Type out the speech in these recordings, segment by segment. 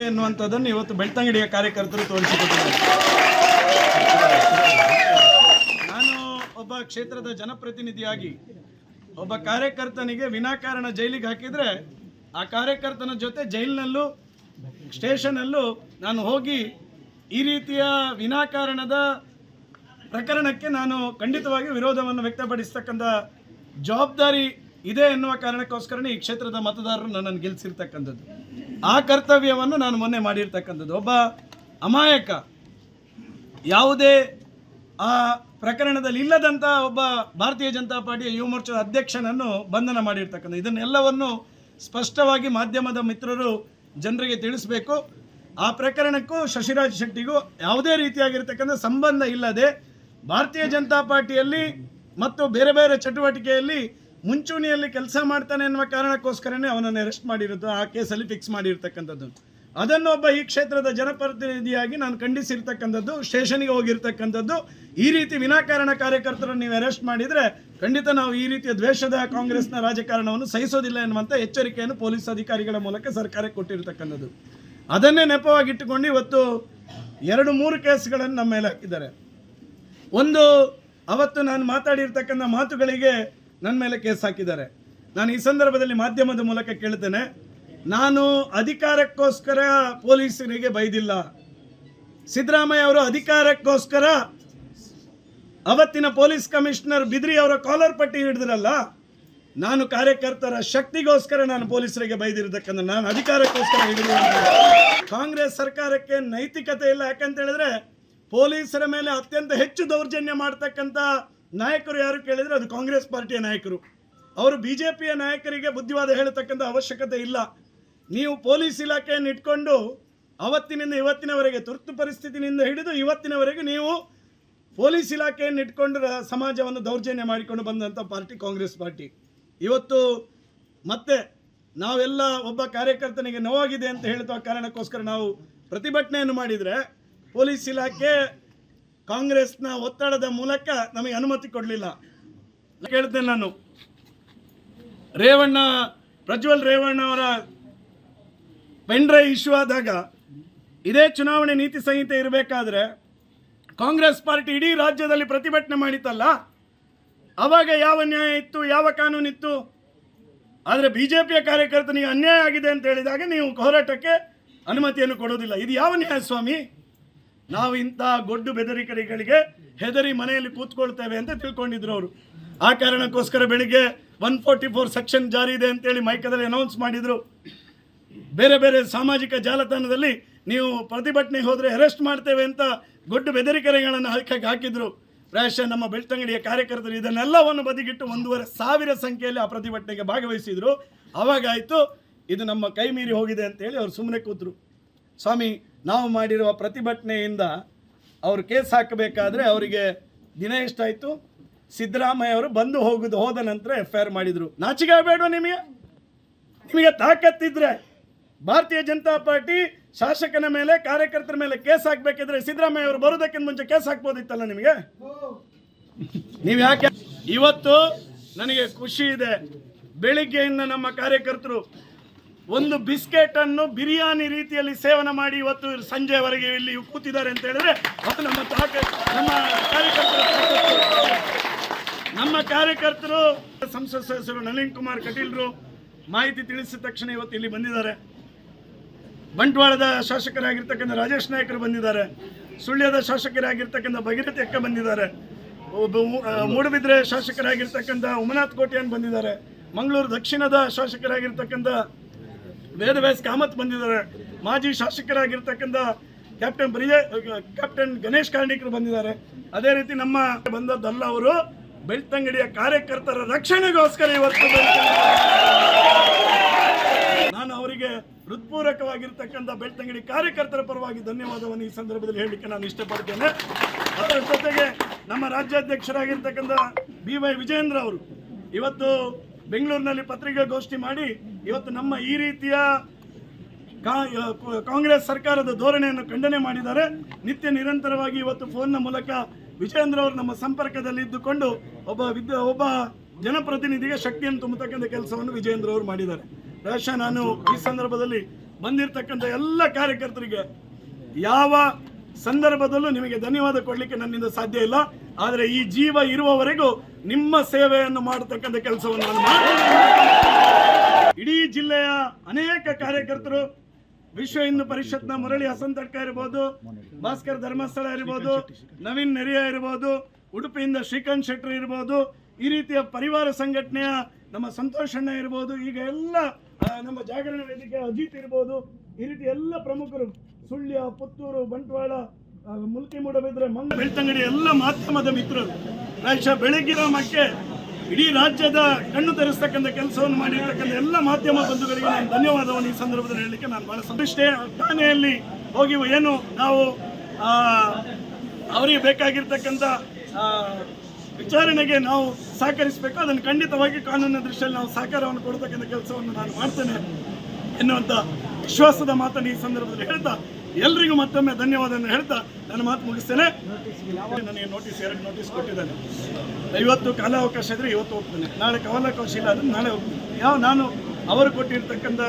ಎನ್ನುವಂಥದ್ದನ್ನು ಇವತ್ತು ಬೆಳ್ತಂಗಡಿಯ ಕಾರ್ಯಕರ್ತರು ತೋರಿಸಿಕೊಟ್ಟಿದ್ದಾರೆ. ನಾನು ಒಬ್ಬ ಕ್ಷೇತ್ರದ ಜನಪ್ರತಿನಿಧಿಯಾಗಿ ಒಬ್ಬ ಕಾರ್ಯಕರ್ತನಿಗೆ ವಿನಾಕಾರಣ ಜೈಲಿಗೆ ಹಾಕಿದರೆ ಆ ಕಾರ್ಯಕರ್ತನ ಜೊತೆ ಜೈಲಿನಲ್ಲೂ, ಸ್ಟೇಷನಲ್ಲೂ ನಾನು ಹೋಗಿ ಈ ರೀತಿಯ ವಿನಾಕಾರಣದ ಪ್ರಕರಣಕ್ಕೆ ನಾನು ಖಂಡಿತವಾಗಿ ವಿರೋಧವನ್ನು ವ್ಯಕ್ತಪಡಿಸ್ತಕ್ಕಂಥ ಜವಾಬ್ದಾರಿ ಇದೆ ಎನ್ನುವ ಕಾರಣಕ್ಕೋಸ್ಕರನೇ ಈ ಕ್ಷೇತ್ರದ ಮತದಾರರು ನನ್ನನ್ನು ಗೆಲ್ಲಿಸಿರ್ತಕ್ಕಂಥದ್ದು ಆ ಕರ್ತವ್ಯವನ್ನು ನಾನು ಮೊನ್ನೆ ಮಾಡಿರ್ತಕ್ಕಂಥದ್ದು. ಒಬ್ಬ ಅಮಾಯಕ, ಯಾವುದೇ ಆ ಪ್ರಕರಣದಲ್ಲಿ ಇಲ್ಲದಂಥ ಒಬ್ಬ ಭಾರತೀಯ ಜನತಾ ಪಾರ್ಟಿಯ ಯುವ ಮೋರ್ಚಾದ ಅಧ್ಯಕ್ಷನನ್ನು ಬಂಧನ ಮಾಡಿರ್ತಕ್ಕಂಥ, ಇದನ್ನೆಲ್ಲವನ್ನು ಸ್ಪಷ್ಟವಾಗಿ ಮಾಧ್ಯಮದ ಮಿತ್ರರು ಜನರಿಗೆ ತಿಳಿಸಬೇಕು. ಆ ಪ್ರಕರಣಕ್ಕೂ ಶಶಿರಾಜ್ ಶೆಟ್ಟಿಗೂ ಯಾವುದೇ ರೀತಿಯಾಗಿರ್ತಕ್ಕಂಥ ಸಂಬಂಧ ಇಲ್ಲದೆ ಭಾರತೀಯ ಜನತಾ ಪಾರ್ಟಿಯಲ್ಲಿ ಮತ್ತು ಬೇರೆ ಬೇರೆ ಚಟುವಟಿಕೆಯಲ್ಲಿ ಮುಂಚೂಣಿಯಲ್ಲಿ ಕೆಲಸ ಮಾಡ್ತಾನೆ ಎನ್ನುವ ಕಾರಣಕ್ಕೋಸ್ಕರನೇ ಅವನನ್ನು ಅರೆಸ್ಟ್ ಮಾಡಿರೋದು, ಆ ಕೇಸಲ್ಲಿ ಫಿಕ್ಸ್ ಮಾಡಿರ್ತಕ್ಕಂಥದ್ದು. ಅದನ್ನು ಒಬ್ಬ ಈ ಕ್ಷೇತ್ರದ ಜನಪ್ರತಿನಿಧಿಯಾಗಿ ನಾನು ಖಂಡಿಸಿರ್ತಕ್ಕಂಥದ್ದು, ಸ್ಟೇಷನ್ಗೆ ಹೋಗಿರ್ತಕ್ಕಂಥದ್ದು. ಈ ರೀತಿ ವಿನಾಕಾರಣ ಕಾರ್ಯಕರ್ತರನ್ನು ನೀವು ಅರೆಸ್ಟ್ ಮಾಡಿದರೆ ಖಂಡಿತ ನಾವು ಈ ರೀತಿಯ ದ್ವೇಷದ ಕಾಂಗ್ರೆಸ್ನ ರಾಜಕಾರಣವನ್ನು ಸಹಿಸೋದಿಲ್ಲ ಎನ್ನುವಂಥ ಎಚ್ಚರಿಕೆಯನ್ನು ಪೊಲೀಸ್ ಅಧಿಕಾರಿಗಳ ಮೂಲಕ ಸರ್ಕಾರಕ್ಕೆ ಕೊಟ್ಟಿರ್ತಕ್ಕಂಥದ್ದು. ಅದನ್ನೇ ನೆಪವಾಗಿಟ್ಟುಕೊಂಡು ಇವತ್ತು ಎರಡು, ಮೂರು ಕೇಸ್ಗಳನ್ನು ನಮ್ಮ ಮೇಲೆ ಹಾಕಿದ್ದಾರೆ. ಒಂದು, ಅವತ್ತು ನಾನು ಮಾತಾಡಿರ್ತಕ್ಕಂಥ ಮಾತುಗಳಿಗೆ ನನ್ನ ಮೇಲೆ ಕೇಸ್ ಹಾಕಿದ್ದಾರೆ. ನಾನು ಈ ಸಂದರ್ಭದಲ್ಲಿ ಮಾಧ್ಯಮದ ಮೂಲಕ ಕೇಳ್ತೇನೆ, ನಾನು ಅಧಿಕಾರಕ್ಕೋಸ್ಕರ ಪೊಲೀಸರಿಗೆ ಬೈದಿಲ್ಲ. ಸಿದ್ದರಾಮಯ್ಯ ಅವರು ಅಧಿಕಾರಕ್ಕೋಸ್ಕರ ಅವತ್ತಿನ ಪೊಲೀಸ್ ಕಮಿಷನರ್ ಬಿದ್ರಿ ಅವರ ಕಾಲರ್ ಪಟ್ಟಿ ಹಿಡಿದ್ರಲ್ಲ, ನಾನು ಕಾರ್ಯಕರ್ತರ ಶಕ್ತಿಗೋಸ್ಕರ ನಾನು ಪೊಲೀಸರಿಗೆ ಬೈದಿರತಕ್ಕಂಥ ನಾನು ಅಧಿಕಾರಕ್ಕೋಸ್ಕರ ಹಿಡಿದ ಕಾಂಗ್ರೆಸ್ ಸರ್ಕಾರಕ್ಕೆ ನೈತಿಕತೆ ಇಲ್ಲ, ಯಾಕಂತ ಹೇಳಿದ್ರೆ ಪೊಲೀಸರ ಮೇಲೆ ಅತ್ಯಂತ ಹೆಚ್ಚು ದೌರ್ಜನ್ಯ ಮಾಡ್ತಕ್ಕಂಥ ನಾಯಕರು ಯಾರು ಕೇಳಿದರೆ ಅದು ಕಾಂಗ್ರೆಸ್ ಪಾರ್ಟಿಯ ನಾಯಕರು. ಅವರು ಬಿ ಜೆ ಪಿಯ ನಾಯಕರಿಗೆ ಬುದ್ಧಿವಾದ ಹೇಳತಕ್ಕಂಥ ಅವಶ್ಯಕತೆ ಇಲ್ಲ. ನೀವು ಪೊಲೀಸ್ ಇಲಾಖೆಯನ್ನು ಇಟ್ಕೊಂಡು ಅವತ್ತಿನಿಂದ ಇವತ್ತಿನವರೆಗೆ ತುರ್ತು ಪರಿಸ್ಥಿತಿನಿಂದ ಹಿಡಿದು ಇವತ್ತಿನವರೆಗೆ ನೀವು ಪೊಲೀಸ್ ಇಲಾಖೆಯನ್ನು ಇಟ್ಕೊಂಡು ಸಮಾಜವನ್ನು ದೌರ್ಜನ್ಯ ಮಾಡಿಕೊಂಡು ಬಂದಂಥ ಪಾರ್ಟಿ ಕಾಂಗ್ರೆಸ್ ಪಾರ್ಟಿ. ಇವತ್ತು ಮತ್ತೆ ನಾವೆಲ್ಲ ಒಬ್ಬ ಕಾರ್ಯಕರ್ತನಿಗೆ ನೋವಾಗಿದೆ ಅಂತ ಹೇಳುವ ಕಾರಣಕ್ಕೋಸ್ಕರ ನಾವು ಪ್ರತಿಭಟನೆಯನ್ನು ಮಾಡಿದರೆ ಪೊಲೀಸ್ ಇಲಾಖೆ ಕಾಂಗ್ರೆಸ್ನ ಒತ್ತಡದ ಮೂಲಕ ನಮಗೆ ಅನುಮತಿ ಕೊಡಲಿಲ್ಲ. ಕೇಳ್ತೇನೆ ನಾನು. ರೇವಣ್ಣ, ಪ್ರಜ್ವಲ್ ರೇವಣ್ಣ ಅವರ ಪೆಂಡ್ರೈ ಇಶ್ಯೂ ಆದಾಗ ಇದೇ ಚುನಾವಣೆ ನೀತಿ ಸಂಹಿತೆ ಇರಬೇಕಾದ್ರೆ ಕಾಂಗ್ರೆಸ್ ಪಾರ್ಟಿ ಇಡೀ ರಾಜ್ಯದಲ್ಲಿ ಪ್ರತಿಭಟನೆ ಮಾಡಿತಲ್ಲ ಅವಾಗ ಯಾವ ನ್ಯಾಯ ಇತ್ತು, ಯಾವ ಕಾನೂನಿತ್ತು ಆದರೆ ಬಿ ಜೆ ಪಿಯ ಕಾರ್ಯಕರ್ತನಿಗೆ ಅನ್ಯಾಯ ಆಗಿದೆ ಅಂತ ಹೇಳಿದಾಗ ನೀವು ಹೋರಾಟಕ್ಕೆ ಅನುಮತಿಯನ್ನು ಕೊಡೋದಿಲ್ಲ ಇದು ಯಾವ ನ್ಯಾಯ ಸ್ವಾಮಿ? ನಾವು ಇಂಥ ಗೊಡ್ಡು ಬೆದರಿಕೆಗಳಿಗೆ ಹೆದರಿ ಮನೆಯಲ್ಲಿ ಕೂತ್ಕೊಳ್ತೇವೆ ಅಂತ ತಿಳ್ಕೊಂಡಿದ್ರು ಅವರು. ಆ ಕಾರಣಕ್ಕೋಸ್ಕರ ಬೆಳಿಗ್ಗೆ ಒನ್ ಫೋರ್ಟಿ ಫೋರ್ ಸೆಕ್ಷನ್ ಜಾರಿ ಇದೆ ಅಂತೇಳಿ ಮೈಕದಲ್ಲಿ ಅನೌನ್ಸ್ ಮಾಡಿದರು. ಬೇರೆ ಬೇರೆ ಸಾಮಾಜಿಕ ಜಾಲತಾಣದಲ್ಲಿ ನೀವು ಪ್ರತಿಭಟನೆಗೆ ಹೋದರೆ ಅರೆಸ್ಟ್ ಮಾಡ್ತೇವೆ ಅಂತ ಗೊಡ್ಡು ಬೆದರಿಕೆರೆಗಳನ್ನು ಹಾಕಿ ಹಾಕಿದ್ರು. ಪ್ರಾಯಶಃ ನಮ್ಮ ಬೆಳ್ತಂಗಡಿಯ ಕಾರ್ಯಕರ್ತರು ಇದನ್ನೆಲ್ಲವನ್ನು ಬದಿಗಿಟ್ಟು ಒಂದೂವರೆ ಸಾವಿರ ಸಂಖ್ಯೆಯಲ್ಲಿ ಆ ಪ್ರತಿಭಟನೆಗೆ ಭಾಗವಹಿಸಿದ್ರು. ಆವಾಗಾಯಿತು ಇದು ನಮ್ಮ ಕೈ ಮೀರಿ ಹೋಗಿದೆ ಅಂತೇಳಿ ಅವರು ಸುಮ್ಮನೆ ಕೂತರು. ಸ್ವಾಮಿ ನಾವು ಮಾಡಿರುವ ಪ್ರತಿಭಟನೆಯಿಂದ ಅವರು ಕೇಸ್ ಹಾಕಬೇಕಾದ್ರೆ ಅವರಿಗೆ ದಿನ ಎಷ್ಟಾಯಿತು? ಸಿದ್ದರಾಮಯ್ಯ ಅವರು ಬಂದು ಹೋಗುದು ಹೋದ ನಂತರ ಎಫ್ ಐ ಆರ್ ಮಾಡಿದರು. ನಾಚಿಕೆ ಬೇಡ ನಿಮಗೆ? ನಿಮಗೆ ತಾಕತ್ತಿದ್ರೆ ಭಾರತೀಯ ಜನತಾ ಪಾರ್ಟಿ ಶಾಸಕನ ಮೇಲೆ, ಕಾರ್ಯಕರ್ತರ ಮೇಲೆ ಕೇಸ್ ಹಾಕಬೇಕಿದ್ರೆ ಸಿದ್ದರಾಮಯ್ಯ ಅವರು ಬರೋದಕ್ಕಿಂತ ಮುಂಚೆ ಕೇಸ್ ಹಾಕ್ಬೋದಿತ್ತಲ್ಲ ನಿಮಗೆ? ನೀವು ಯಾಕೆ? ಇವತ್ತು ನನಗೆ ಖುಷಿ ಇದೆ. ಬೆಳಿಗ್ಗೆಯಿಂದ ನಮ್ಮ ಕಾರ್ಯಕರ್ತರು ಒಂದು ಬಿಸ್ಕೆಟ್ ಅನ್ನು ಬಿರಿಯಾನಿ ರೀತಿಯಲ್ಲಿ ಸೇವನೆ ಮಾಡಿ ಇವತ್ತು ಸಂಜೆವರೆಗೆ ಇಲ್ಲಿ ಕೂತಿದ್ದಾರೆ ಅಂತ ಹೇಳಿದ್ರೆ ಅದು ನಮ್ಮ ನಮ್ಮ ಕಾರ್ಯಕರ್ತರು ನಮ್ಮ ಕಾರ್ಯಕರ್ತರು ಸಂಸದ ಸದಸ್ಯರು ನಳಿನ್ ಕುಮಾರ್ ಕಟೀಲ್ರು ಮಾಹಿತಿ ತಿಳಿಸಿದ ತಕ್ಷಣ ಇವತ್ತು ಇಲ್ಲಿ ಬಂದಿದ್ದಾರೆ. ಬಂಟ್ವಾಳದ ಶಾಸಕರಾಗಿರ್ತಕ್ಕಂಥ ರಾಜೇಶ್ ನಾಯಕರು ಬಂದಿದ್ದಾರೆ. ಸುಳ್ಯದ ಶಾಸಕರಾಗಿರ್ತಕ್ಕಂಥ ಭಗೀರಥಿ ಅಕ್ಕ ಬಂದಿದ್ದಾರೆ. ಮೂಡುಬಿದ್ರೆ ಶಾಸಕರಾಗಿರ್ತಕ್ಕಂಥ ಉಮನಾಥ್ ಕೋಟ್ಯಾನ್ ಬಂದಿದ್ದಾರೆ. ಮಂಗಳೂರು ದಕ್ಷಿಣದ ಶಾಸಕರಾಗಿರ್ತಕ್ಕಂಥ ವೇದವ್ಯಾಸ್ ಕಾಮತ್ ಬಂದಿದ್ದಾರೆ. ಮಾಜಿ ಶಾಸಕರಾಗಿರ್ತಕ್ಕಂಥ ಕ್ಯಾಪ್ಟನ್ ಬ್ರಿಜ ಕ್ಯಾಪ್ಟನ್ ಗಣೇಶ್ ಕಾರ್ಣಿಕರು ಬಂದಿದ್ದಾರೆ. ಅದೇ ರೀತಿ ನಮ್ಮ ಬಂದದ್ದಲ್ಲ ಅವರು ಬೆಳ್ತಂಗಡಿಯ ಕಾರ್ಯಕರ್ತರ ರಕ್ಷಣೆಗೋಸ್ಕರ ಇವತ್ತು ನಾನು ಅವರಿಗೆ ಹೃತ್ಪೂರ್ವಕವಾಗಿರ್ತಕ್ಕಂಥ ಬೆಳ್ತಂಗಡಿ ಕಾರ್ಯಕರ್ತರ ಪರವಾಗಿ ಧನ್ಯವಾದವನ್ನು ಈ ಸಂದರ್ಭದಲ್ಲಿ ಹೇಳಲಿಕ್ಕೆ ನಾನು ಇಷ್ಟಪಡ್ತೇನೆ. ಅದರ ಜೊತೆಗೆ ನಮ್ಮ ರಾಜ್ಯಾಧ್ಯಕ್ಷರಾಗಿರ್ತಕ್ಕಂಥ ಬಿ ವೈ ವಿಜೇಂದ್ರ ಅವರು, ಇವತ್ತು ಬೆಂಗಳೂರಿನಲ್ಲಿ ಪತ್ರಿಕಾಗೋಷ್ಠಿ ಮಾಡಿ ಇವತ್ತು ನಮ್ಮ ಈ ರೀತಿಯ ಕಾಂಗ್ರೆಸ್ ಸರ್ಕಾರದ ಧೋರಣೆಯನ್ನು ಖಂಡನೆ ಮಾಡಿದ್ದಾರೆ. ನಿತ್ಯ ನಿರಂತರವಾಗಿ ಇವತ್ತು ಫೋನ್ನ ಮೂಲಕ ವಿಜಯೇಂದ್ರ ಅವರು ನಮ್ಮ ಸಂಪರ್ಕದಲ್ಲಿ ಇದ್ದುಕೊಂಡು ಒಬ್ಬ ವಿದ್ಯ ಒಬ್ಬ ಜನಪ್ರತಿನಿಧಿಗೆ ಶಕ್ತಿಯನ್ನು ತುಂಬತಕ್ಕಂಥ ಕೆಲಸವನ್ನು ವಿಜಯೇಂದ್ರ ಅವರು ಮಾಡಿದ್ದಾರೆ. ಪ್ರಾಯಶಃ ನಾನು ಈ ಸಂದರ್ಭದಲ್ಲಿ ಬಂದಿರತಕ್ಕಂಥ ಎಲ್ಲ ಕಾರ್ಯಕರ್ತರಿಗೆ ಯಾವ ಸಂದರ್ಭದಲ್ಲೂ ನಿಮಗೆ ಧನ್ಯವಾದ ಕೊಡಲಿಕ್ಕೆ ನನ್ನಿಂದ ಸಾಧ್ಯ ಇಲ್ಲ. ಆದರೆ ಈ ಜೀವ ಇರುವವರೆಗೂ ನಿಮ್ಮ ಸೇವೆಯನ್ನು ಮಾಡತಕ್ಕಂಥ ಕೆಲಸವನ್ನು ನಾನು. ಇಡೀ ಜಿಲ್ಲೆಯ ಅನೇಕ ಕಾರ್ಯಕರ್ತರು ವಿಶ್ವ ಹಿಂದೂ ಪರಿಷತ್ನ ಮುರಳಿ ಹಸಂತಡ್ಕ ಇರ್ಬೋದು, ಭಾಸ್ಕರ್ ಧರ್ಮಸ್ಥಳ ಇರ್ಬೋದು, ನವೀನ್ ನೆರಿಯ ಇರ್ಬೋದು, ಉಡುಪಿಯಿಂದ ಶ್ರೀಕಾಂತ್ ಶೆಟ್ಟಿ ಇರ್ಬೋದು, ಈ ರೀತಿಯ ಪರಿವಾರ ಸಂಘಟನೆಯ ನಮ್ಮ ಸಂತೋಷಣ್ಣ ಇರ್ಬೋದು, ಈಗ ಎಲ್ಲ ನಮ್ಮ ಜಾಗರಣ ವೇದಿಕೆ ಅಜಿತ್ ಇರ್ಬೋದು, ಈ ರೀತಿ ಎಲ್ಲ ಪ್ರಮುಖರು ಸುಳ್ಯ, ಪುತ್ತೂರು, ಬಂಟ್ವಾಳ ಮುಲ್ಕಿ ಮೂಡಬಿದ್ರೆ ಮಂಗ ಬೆಳ್ತಂಗಡಿ ಎಲ್ಲ ಮಾಧ್ಯಮದ ಮಿತ್ರರು. ಪ್ರಾಯಶಃ ಬೆಳಗಿನ ಮಕ್ಕೆ ಇಡೀ ರಾಜ್ಯದ ಕಣ್ಣು ತರಿಸ್ತಕ್ಕಂಥ ಕೆಲಸವನ್ನು ಮಾಡಿರ್ತಕ್ಕಂಥ ಎಲ್ಲ ಮಾಧ್ಯಮ ಬಂಧುಗಳಿಗೆ ನಾನು ಧನ್ಯವಾದವನ್ನು ಈ ಸಂದರ್ಭದಲ್ಲಿ ಹೇಳಲಿಕ್ಕೆ ನಾನು ಬಹಳ ಸಂತುಷ್ಟೇ ಠಾಣೆಯಲ್ಲಿ ಹೋಗಿ ಏನು ನಾವು ಅವರಿಗೆ ಬೇಕಾಗಿರ್ತಕ್ಕಂಥ ವಿಚಾರಣೆಗೆ ನಾವು ಸಹಕರಿಸಬೇಕು. ಅದನ್ನು ಖಂಡಿತವಾಗಿ ಕಾನೂನಿನ ದೃಷ್ಟಿಯಲ್ಲಿ ನಾವು ಸಹಕಾರವನ್ನು ಕೊಡ್ತಕ್ಕಂಥ ಕೆಲಸವನ್ನು ನಾನು ಮಾಡ್ತೇನೆ ಎನ್ನುವಂಥ ವಿಶ್ವಾಸದ ಮಾತನ್ನು ಈ ಸಂದರ್ಭದಲ್ಲಿ ಹೇಳ್ತಾ ಎಲ್ರಿಗೂ ಮತ್ತೊಮ್ಮೆ ಧನ್ಯವಾದವನ್ನು ಹೇಳ್ತಾ ನನ್ನ ಮಾತು ಮುಗಿಸ್ತೇನೆ. ನನಗೆ ನೋಟಿಸ್ ಎರಡು ನೋಟಿಸ್ ಕೊಟ್ಟಿದ್ದಾನೆ. ಇವತ್ತು ಕಾಲಾವಕಾಶ ಇದ್ರೆ ಇವತ್ತು ಹೋಗ್ತೇನೆ. ನಾಳೆ ಕಾಲಾವಕಾಶ ಇಲ್ಲ ಅಂದ್ರೆ ನಾಳೆ ಹೋಗ್ತೇನೆ. ಯಾವ ನಾನು ಅವರು ಕೊಟ್ಟಿರ್ತಕ್ಕಂಥ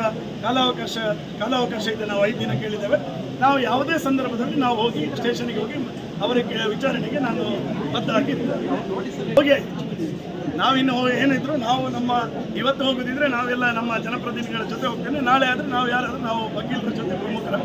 ಕಾಲಾವಕಾಶ ಕಾಲಾವಕಾಶ ಇದೆ ನಾವು ಐದು ದಿನ ಕೇಳಿದ್ದೇವೆ. ನಾವು ಯಾವುದೇ ಸಂದರ್ಭದಲ್ಲಿ ನಾವು ಹೋಗಿ ಸ್ಟೇಷನ್ಗೆ ಹೋಗಿ ಅವರಿಗೆ ವಿಚಾರಣೆಗೆ ನಾನು ಬದ್ಧ ಆಗಿದ್ದೇನೆ ಹೋಗಿ. ನಾವಿನ್ನು ಏನಿದ್ರು ನಾವು ನಮ್ಮ ಇವತ್ತು ಹೋಗೋದಿದ್ರೆ ನಾವೆಲ್ಲ ನಮ್ಮ ಜನಪ್ರತಿನಿಧಿಗಳ ಜೊತೆ ಹೋಗ್ತೇನೆ. ನಾಳೆ ಆದರೆ ನಾವು ಯಾರಾದರೂ ನಾವು ವಕೀಲರ ಜೊತೆ ಪ್ರಮುಖರ